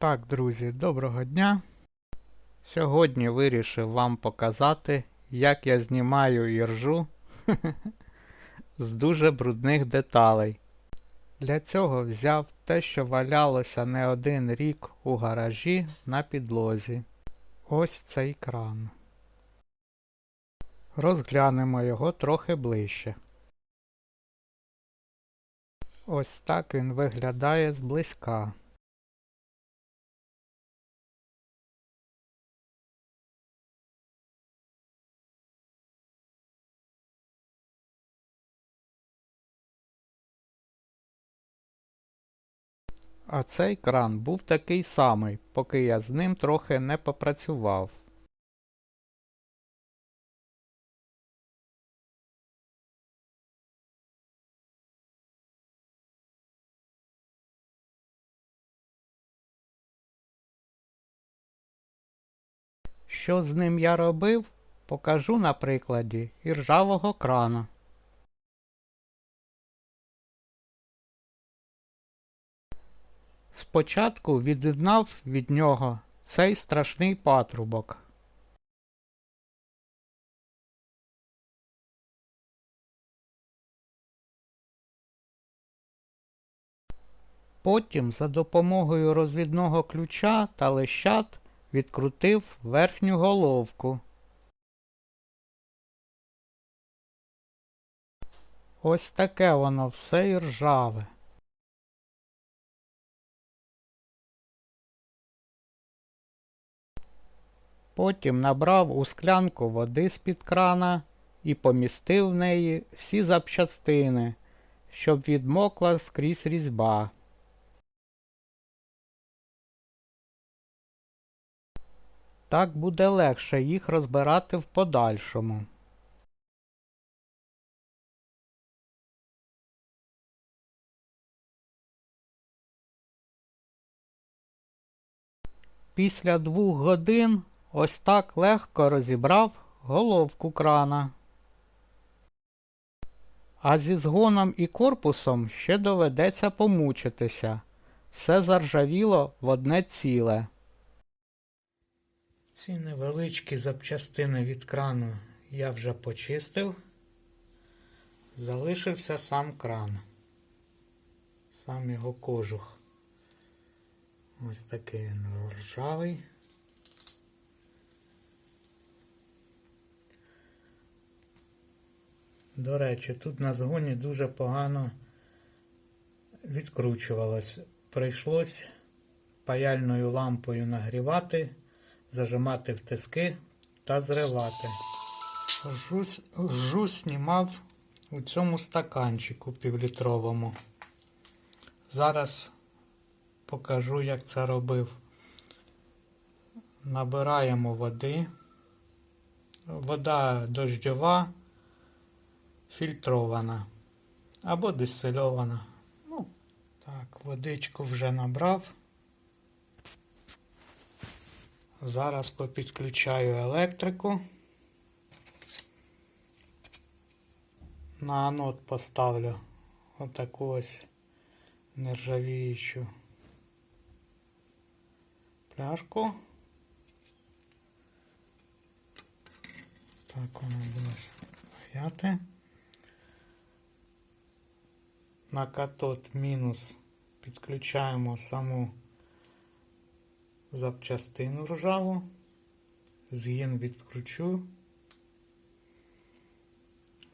Так, друзі, доброго дня. Сьогодні вирішив вам показати, як я знімаю іржу з дуже брудних деталей. Для цього взяв те, що валялося не один рік у гаражі на підлозі. Ось цей кран. Розглянемо його трохи ближче. Ось так він виглядає зблизька. А цей кран був такий самий, поки я з ним трохи не попрацював. Що з ним я робив, покажу на прикладі іржавого крана. Спочатку від'єднав від нього цей страшний патрубок. Потім за допомогою розвідного ключа та лещат відкрутив верхню головку. Ось таке воно все і ржаве. Потім набрав у склянку води з-під крана і помістив в неї всі запчастини, щоб відмокла скрізь різьба. Так буде легше їх розбирати в подальшому. Після двох годин ось так легко розібрав головку крана. А зі згоном і корпусом ще доведеться помучитися. Все заржавіло в одне ціле. Ці невеличкі запчастини від крану я вже почистив. Залишився сам кран. Сам його кожух. Ось такий він ржавий. До речі, тут на згоні дуже погано відкручувалось. Прийшлось паяльною лампою нагрівати, зажимати в тиски та зривати. Жусь, жу знімав у цьому стаканчику півлітровому. Зараз покажу, як це робив. Набираємо води. Вода дождьова, фільтрована або дистильована. Ну, так, водичку вже набрав. Зараз попідключаю електрику. На анод поставлю отаку ось нержавіючу пляшку. Так воно буде стояти. На катод мінус підключаємо саму запчастину ржаву. Згін відкручу.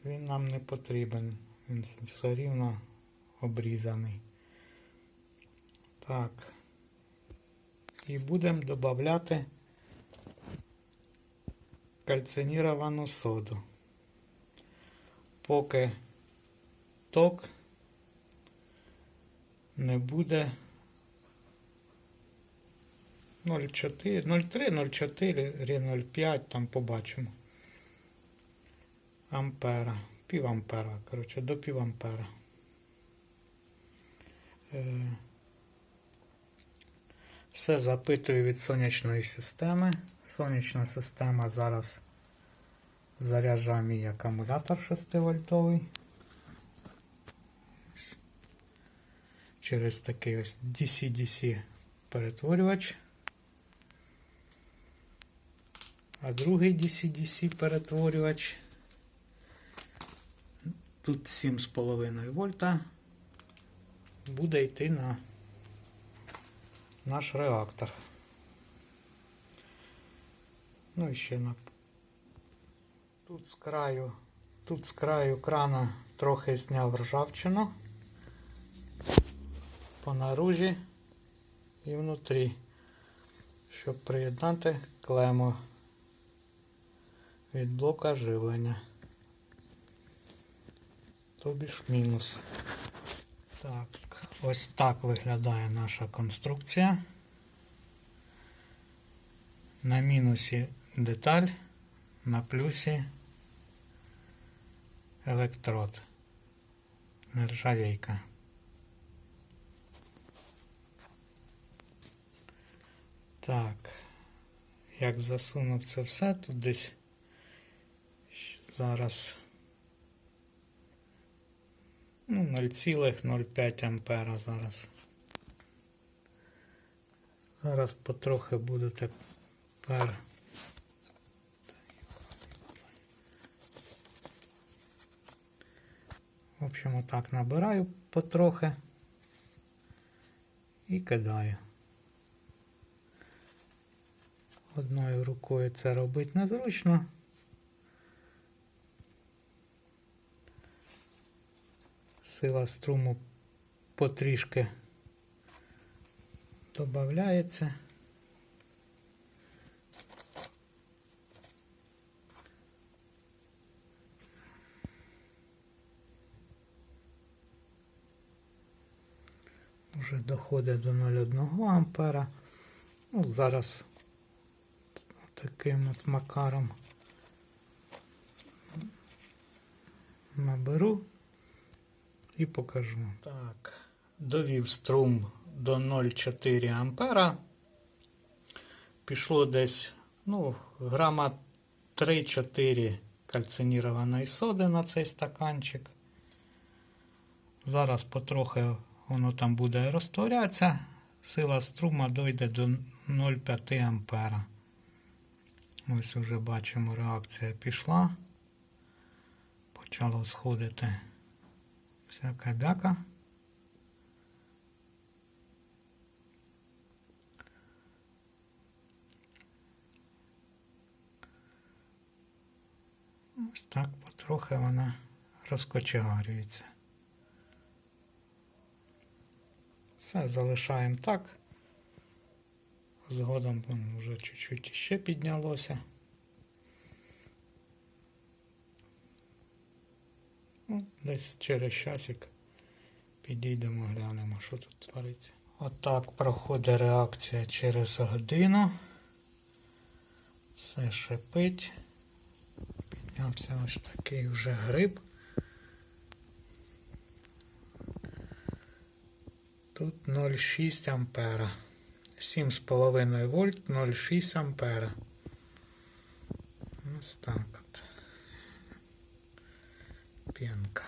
Він нам не потрібен. Він все рівно обрізаний. Так. І будемо додати кальциніровану соду. Поки ток не буде 0,4, 0,3, 0,4, 0,5, там побачимо. Ампера. Пів ампера, коротше, до пів ампера. Е, Все запитую від сонячної системи. Сонячна система зараз заряджає мій акумулятор 6 вольтовий. Через такий ось DC-DC перетворювач. А другий DC-DC перетворювач. Тут 7,5 вольта. Буде йти на наш реактор. Ну і ще на тут з краю, тут з краю крана трохи зняв ржавчину по наружі і внутрі, щоб приєднати клему від блока живлення. Тобі ж мінус. Так, ось так виглядає наша конструкція. На мінусі деталь, на плюсі електрод. Нержавейка. Так, як засунув це все, тут десь зараз ну, 0,05 ампера зараз. Зараз потрохи буду тепер. В общем, отак набираю потрохи і кидаю. Одною рукою це робити незручно. Сила струму потрішки додається. Вже доходить до 0,1 ампера. Ну, зараз таким от макаром наберу і покажу. Так, довів струм до 0,4 ампера. Пішло десь ну, грама 3-4 кальцинірованої соди на цей стаканчик. Зараз потрохи воно там буде розтворятися. Сила струма дойде до 0,5 ампера. Ось вже бачимо, реакція пішла. Почало сходити всяка бяка. Ось так потрохи вона розкочегарюється. Все залишаємо так. Згодом воно вже чуть-чуть ще піднялося. Ну, десь через часик підійдемо, глянемо, що тут твориться. Отак проходить реакція через годину. Все шипить. Піднявся ось такий вже гриб. Тут 0,6 ампера. 7,5 вольт 0,6 ампера. Ось так от. П'янка.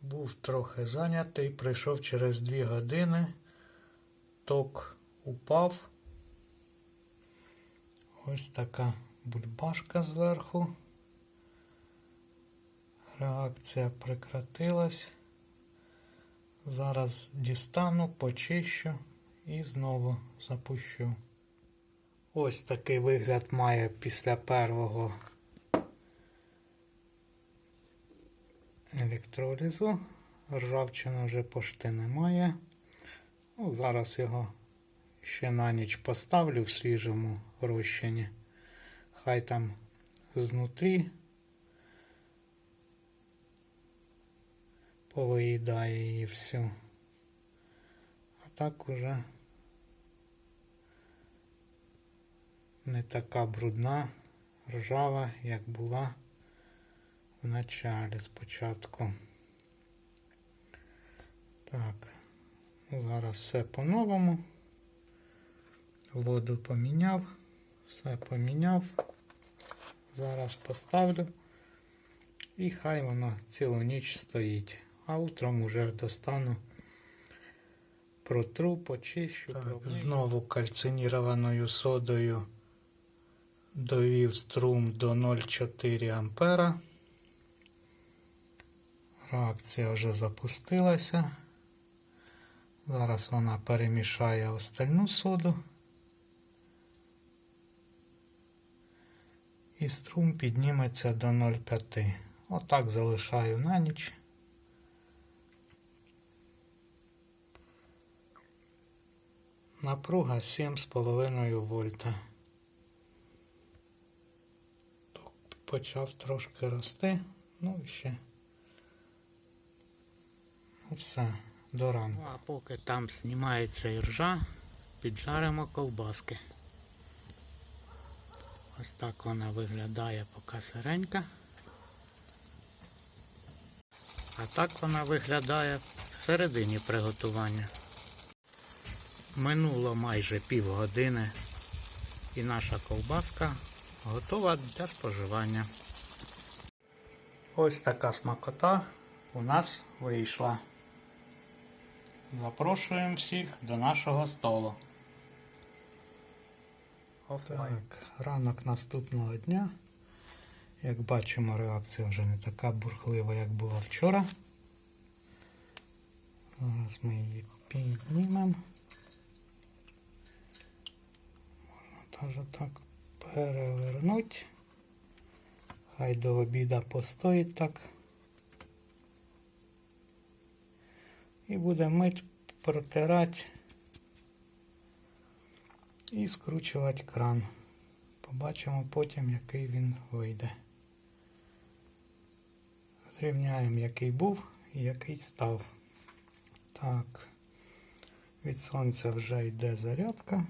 Був трохи зайнятий, прийшов через 2 години. Ток упав. Ось така бульбашка зверху. Реакція прекратилась. Зараз дістану, почищу і знову запущу. Ось такий вигляд має після першого електролізу. Ржавчини вже пошти немає. Ну, зараз його ще на ніч поставлю в свіжому розчині. Хай там знутрі повиїдає її всю. А так уже не така брудна, ржава, як була в началі спочатку. Так, ну, зараз все по-новому. Воду поміняв, все поміняв. Зараз поставлю. І хай воно цілу ніч стоїть. А утром уже достану, протру, почищу. Так, знову кальцинірованою содою довів струм до 0,4 ампера. Реакція вже запустилася. Зараз вона перемішає остальну соду. І струм підніметься до 0,5. Отак залишаю на ніч. Напруга 7,5 вольта. Почав трошки рости, ну і ще. Ну, Все, до ранку. А поки там знімається іржа, піджаримо ковбаски. Ось так вона виглядає поки сиренька. А так вона виглядає всередині приготування. Минуло майже півгодини і наша ковбаска готова для споживання. Ось така смакота у нас вийшла. Запрошуємо всіх до нашого столу. Так, ранок наступного дня. Як бачимо, реакція вже не така бурхлива, як була вчора. Зараз ми її піднімемо. Можна так перевернути. Хай до обіда постоїть так. І буде мить протирати і скручувати кран. Побачимо потім, який він вийде. Зрівняємо, який був і який став. Так, від сонця вже йде зарядка.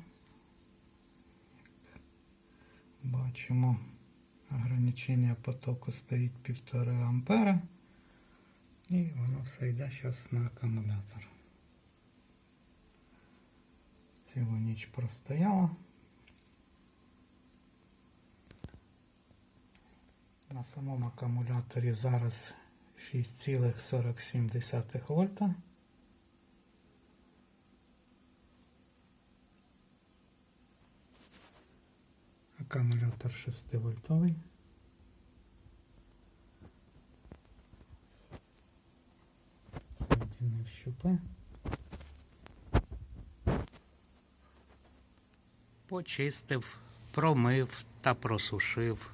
Бачимо, ограничення потоку стоїть 1,5 ампера. І воно все йде зараз на акумулятор. Цілу ніч простояла. На самому акумуляторі зараз 6,47 вольта. Акумулятор 6 вольтовий. Це Соединив щупи. Почистив, промив та просушив.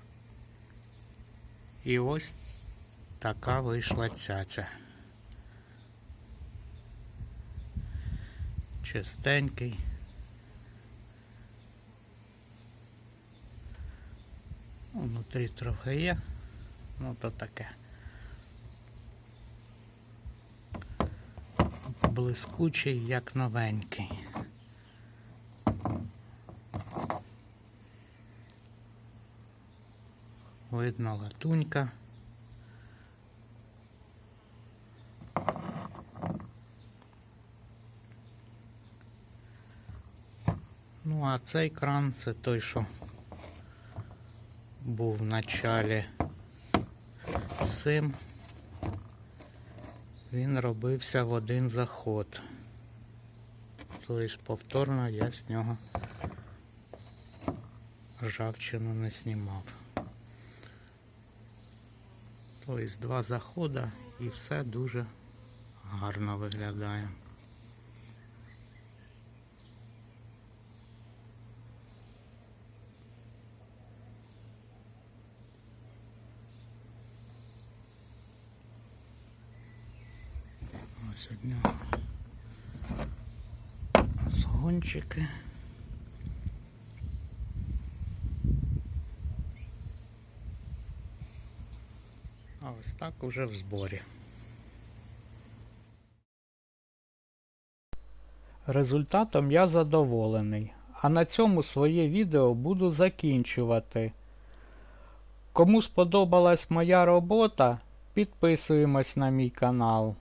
І ось така вийшла цяця. Чистенький. Внутрі трохи є, ну то таке. Блискучий, як новенький. Видно латунька. Ну, а цей кран це той, що був в началі цим. Він робився в один заход. Тобто повторно я з нього ржавчину не знімав. Тобто два заходи і все дуже гарно виглядає. Ось одні згончики. А ось так уже в зборі. Результатом я задоволений. А на цьому своє відео буду закінчувати. Кому сподобалась моя робота, підписуємось на мій канал.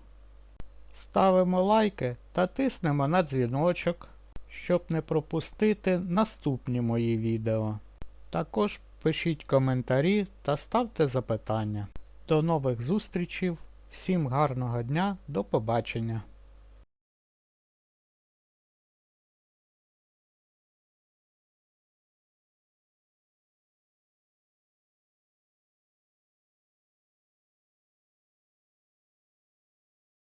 Ставимо лайки та тиснемо на дзвіночок, щоб не пропустити наступні мої відео. Також пишіть коментарі та ставте запитання. До нових зустрічей, всім гарного дня, до побачення!